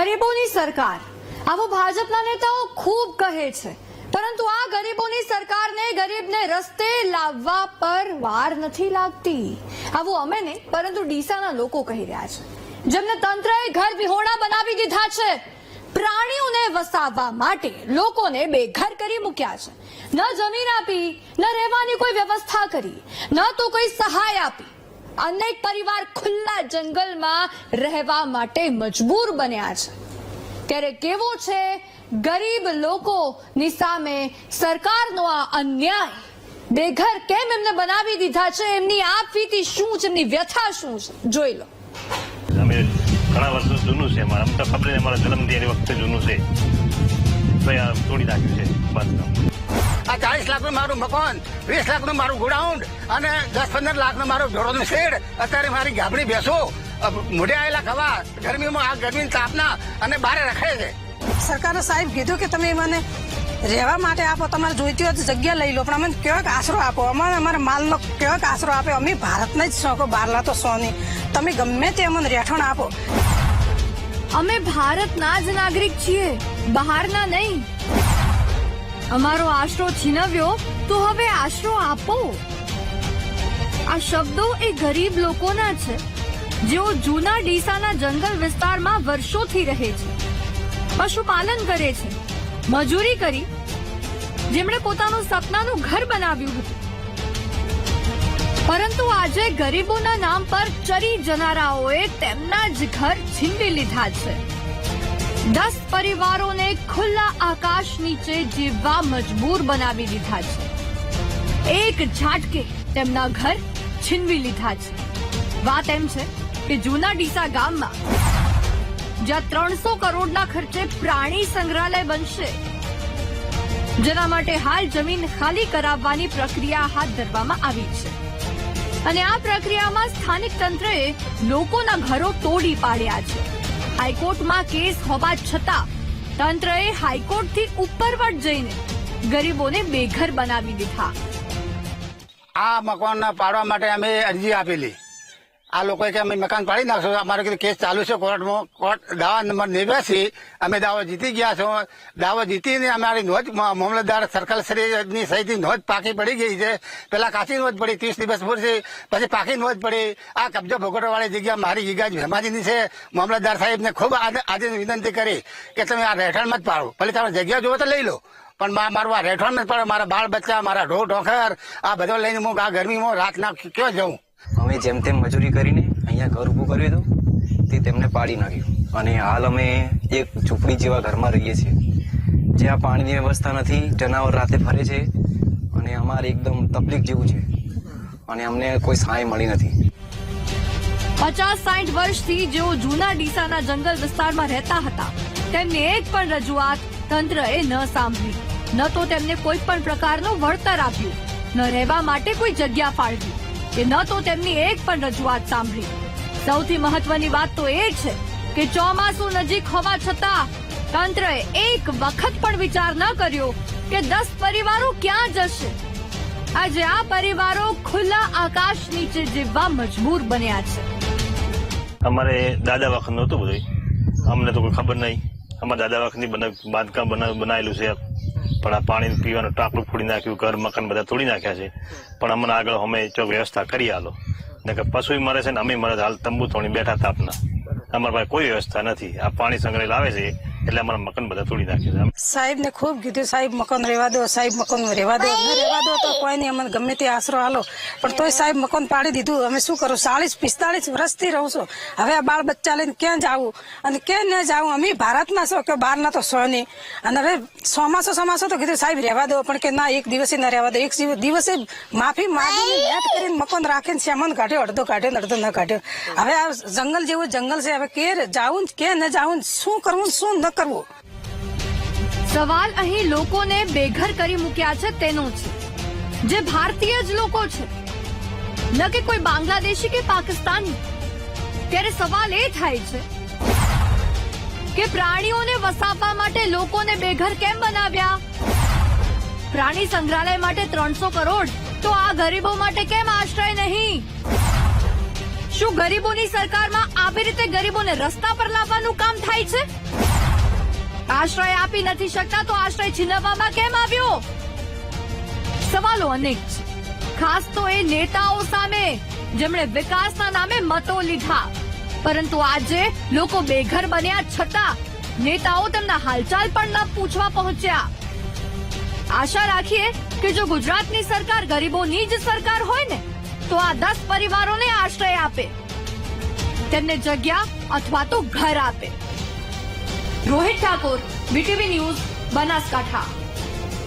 ગરીબોની સરકાર. આવું ભાજપના નેતાઓ ખૂબ કહે છે. પરંતુ આ ગરીબોની સરકારને ગરીબને રસ્તે લાવવા પર વાર નથી લાગતી. આવું અમે નહીં, પરંતુ ડીસાના લોકો કહી રહ્યા છે. જેમને તંત્રએ ઘર વિહોણા બનાવી દીધા છે. પ્રાણીઓને વસાવવા માટે લોકોને બેઘર કરી મૂક્યા છે. ન જમીન આપી, ન રહેવાની કોઈ વ્યવસ્થા કરી, ન તો કોઈ સહાય આપી. અનેક પરિવાર ખુલ્લા જંગલમાં રહેવા માટે મજબૂર બન્યા છે. ત્યારે કેવો છે ગરીબ લોકોની સામે સરકારનો આ અન્યાય? બેઘર કેમ એમને બનાવી દીધા છે? એમની આપવીતી શું છે? એમની વ્યથા શું છે? જોઈ લો. અમે ઘણા વર્ષો જૂનું છે અમારા. અમને ખબર અમારા જન્મથી વખતે જૂનું છે. આ તોડી નાખ્યું છે. બાંધકામ આ ચાલીસ લાખનું મારું મકાન વીસ લાખનું મારું ગોડાઉન્ડ અને દસ પંદર લાખનો મારું ઢોરોનું શેડ. અત્યારે મારી ગાબડી બેસો મોઢે આવેલા ખવા ગરમીમાં આ ગરમીની તાપના અને બારે રખડે છે. સરકારે સાહેબ કીધું કે તમે મને રહેવા માટે આપો તમારે જોઈતી હોય તો જગ્યા લઈ લો પણ અમને કેવાક આશરો આપો. અમારે અમારા માલનો કેવાક આશરો આપે અમે ભારતના જ શોખો બહારના તો સોની તમે ગમે તે અમને રહેઠાણ આપો. અમે ભારતના જ નાગરિક છીએ બહારના નહીં. અમારો આશરો છીનવ્યો, તો હવે આશરો આપો. આ શબ્દો એ ગરીબ લોકોના છે. જેઓ જૂના ડીસાના જંગલ વિસ્તારમાં વર્ષોથી રહે છે. પશુપાલન કરે છે. મજૂરી કરી. જેમણે પોતાનું સપનાનું ઘર બનાવ્યું હતું. પરંતુ આજે ગરીબોના નામ પર ચરી જનારાઓએ તેમના જ ઘર છીનવી લીધા છે. દસ પરિવારોને ખુલ્લા આકાશ નીચે જીવવા મજબૂર બનાવી દીધા છે. એક ઝાટકે તેમના ઘર છીનવી લીધા છે. વાત એમ છે કે જૂના ડીસા ગામમાં જ્યાં ત્રણસો કરોડના ખર્ચે પ્રાણી સંગ્રહાલય બનશે, જેના માટે હાલ જમીન ખાલી કરાવવાની પ્રક્રિયા હાથ ધરવામાં આવી છે. અને આ પ્રક્રિયામાં સ્થાનિક તંત્રએ લોકોના ઘરો તોડી પાડ્યા છે. હાઈકોર્ટમાં કેસ હોવા છતાં તંત્રએ હાઈકોર્ટથી ઉપરવટ જઈને ગરીબોને બેઘર બનાવી દીધા. આ મકાન પાડવા માટે અમે અરજી આપેલી. આ લોકોએ કે અમે મકાન પાડી નાખશો. અમારો કીધું કેસ ચાલુ છે કોર્ટમાં. કોર્ટ દાવા નંબર નેવ્યાસી. અમે દાવો જીતી ગયા છો. દાવો જીતીને અમારી નોંધ મામલતદાર સર્કલ શ્રીની સહિતની નોંધ પાકી પડી ગઈ છે. પેલા કાચી નોંધ પડી, ત્રીસ દિવસ પૂરતી. પછી પાકી નોંધ પડી. આ કબજો ભોગવવાવાળી જગ્યા મારી જગ્યા ભેમાજીની છે. મામલતદાર સાહેબને ખૂબ આજે વિનંતી કરી કે તમે આ રહેઠાણમાં જ પાડો. ભલે તમે જગ્યા જોવો તો લઈ લો. પણ મા- મારું આ રહેઠાણ નથી પાડો. મારા બાળ બચ્ચા મારા ઢોર ઢોખર આ બધો લઈને હું આ ગરમીમાં રાતના ક્યાં જાઉં? અમે જેમ તેમ મજૂરી કરીને અહીંયા ઘર ઊભું કર્યું હતું, તે તેમને પાડી નાખ્યું. અને હાલ અમે એક ઝૂંપડી જેવા ઘરમાં રહીએ છીએ. જ્યાં પાણીની વ્યવસ્થા નથી, જનાવર રાતે ફરે છે અને અમારે એકદમ તકલીફ જેવું છે. અને અમને કોઈ સહાય મળી નથી. પચાસ સાઠ વર્ષથી જેઓ જૂના ડીસાના જંગલ વિસ્તારમાં રહેતા હતા, તેમની એક પણ રજૂઆત તંત્રએ ન સાંભળી. ન તો તેમને કોઈ પણ પ્રકારનું વળતર આપ્યું. ન રહેવા માટે કોઈ જગ્યા ફાળવી. કે ન તો તેમની એક પણ રજૂઆત સાંભળી. સૌથી મહત્વની વાત તો એ છે કે ચોમાસું નજીક હોવા છતાં તંત્રએ એક વખત પણ વિચાર ન કર્યો કે દસ પરિવારો ક્યાં જશે. આજે આ પરિવારો ખુલ્લા આકાશ નીચે જીવવા મજબૂર બન્યા છે. અમારે દાદા વખત નહોતું બધું અમને તો કોઈ ખબર નહીં. અમારા દાદા વખતની બાંધકામ બના- બનાવેલું છે. પણ આ પાણી પીવાનું ટાંકલું ફોડી નાખ્યું, ઘર, મકાન બધા તોડી નાખ્યા છે. પણ અમને આગળ અમે ચોક વ્યવસ્થા કરી આલો. ને કે પશુ મરે છે ને અમે મરે હાલ તંબુ તોડી બેઠા તાપના. અમારા પાસે કોઈ વ્યવસ્થા નથી. આ પાણી સંગ્રહ લાવે છે. એટલે અમારા મકાન બધા તોડી નાખે છે. સાહેબ ને ખૂબ કીધું, સાહેબ, મકાન રહેવા દો, સાહેબ, મકાન રહેવા દો ન રહેવા દો તો કોઈ નહીં, અમને ગમે તે આશરો હાલો. પણ તોય સાહેબ મકાન પાડી દીધું. અમે શું કરું, ચાલીસ, પિસ્તાલીસ વર્ષથી રહું છું. હવે આ બાળ બચ્ચા લઈને ક્યાં જાવું? અને ક્યાં ન જાવું? અમે ભારતના છો કે બહારના તો છો નહીં. અને હવે ચોમાસો સોમાસો તો કીધું, સાહેબ, રહેવા દો. પણ કે ના, એક દિવસે ન રહેવા દો. એક દિવસે માફી માંગીને નેટ કરીને મકાન રાખીને સામાન કાઢ્યો, અડધો કાઢ્યો ને અડધો ન કાઢ્યો. હવે આ જંગલ જેવું જંગલ છે. હવે કે જાવું કે ન જાવું શું કરવું શું શું કરવું. સવાલ અહીં લોકોને બેઘર કરી મૂક્યા છે તેનો છે જે ભારતીય જ લોકો છે. ન કે કોઈ બાંગ્લાદેશી કે પાકિસ્તાની. ત્યારે સવાલ એ થાય છે કે પ્રાણીઓને વસાવવા માટે લોકોને બેઘર કેમ બનાવ્યા? પ્રાણી સંગ્રહાલય માટે ત્રણસો કરોડ, તો આ ગરીબો માટે કેમ આશ્રય નહીં? શું ગરીબોની સરકારમાં આવી રીતે ગરીબોને રસ્તા પર લાવવાનું કામ થાય છે? આશ્રય આપી નથી શકતા, તો આશ્રય છીનવવામાં કેમ આવ્યો? સવાલો અનેક છે. ખાસ તો એ નેતાઓ સામે, જેમણે વિકાસના નામે મતો લીધા. પરંતુ આજે લોકો બેઘર બન્યા છતાં નેતાઓ તેમના હાલચાલ પણ ન પૂછવા પહોંચ્યા. આશા રાખીએ કે જો ગુજરાતની સરકાર ગરીબોની જ સરકાર હોય ને, તો આ દસ પરિવારોને આશ્રય આપે. તેમને જગ્યા અથવા તો ઘર આપે. Rohit Thakor BTV news Banaskantha.